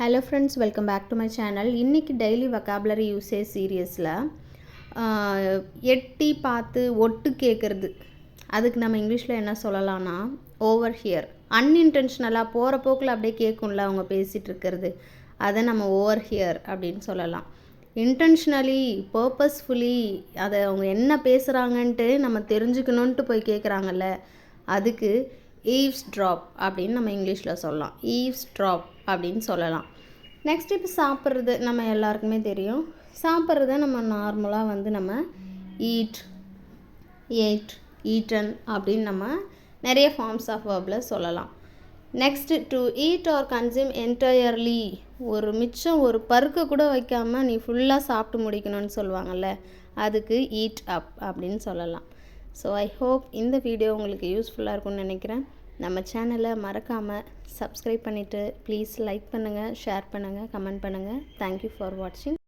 Hello friends welcome back to my channel இன்றைக்கி daily vocabulary usage சீரியஸில் எட்டி பார்த்து ஒட்டு கேட்குறது அதுக்கு நம்ம இங்கிலீஷில் என்ன சொல்லலாம்னா ஓவர் ஹியர் அன்இன்டென்ஷனலாக போகிற போக்கில் அப்படியே கேட்கும்ல அவங்க பேசிகிட்டு இருக்கிறது. அதை நம்ம ஓவர் ஹியர் அப்படின்னு சொல்லலாம். இன்டென்ஷனலி பர்பஸ்ஃபுல்லி அதை அவங்க என்ன பேசுகிறாங்கன்ட்டு நம்ம தெரிஞ்சுக்கணுன்ட்டு போய் கேட்குறாங்கல்ல அதுக்கு ஈவ்ஸ் ட்ராப் அப்படின்னு நம்ம இங்கிலீஷில் சொல்லலாம். ஈவ்ஸ் ட்ராப் அப்படின்னு சொல்லலாம். நெக்ஸ்ட் இப்போ சாப்பிட்றது நம்ம எல்லாருக்குமே தெரியும். சாப்பிட்றத நம்ம நார்மலாக வந்து நம்ம ஈட் ஏட் ஈட்டன் அப்படின்னு நம்ம நிறைய ஃபார்ம்ஸ் ஆஃப் வேர்பில் சொல்லலாம். Next to eat or consume entirely ஒரு மிச்சம் ஒரு பருக்க கூட வைக்காமல் நீ ஃபுல்லாக சாப்பிட்டு முடிக்கணும்னு சொல்லுவாங்கள்ல அதுக்கு ஈட் அப் அப்படின்னு சொல்லலாம். ஸோ ஐ ஹோப் இந்த வீடியோ உங்களுக்கு யூஸ்ஃபுல்லாக இருக்கும்னு நினைக்கிறேன். நம்ம சேனலை மறக்காமல் சப்ஸ்கிரைப் பண்ணிவிட்டு ப்ளீஸ் லைக் பண்ணுங்கள் ஷேர் பண்ணுங்கள் கமெண்ட் பண்ணுங்கள் தேங்க்யூ ஃபார் வாட்சிங்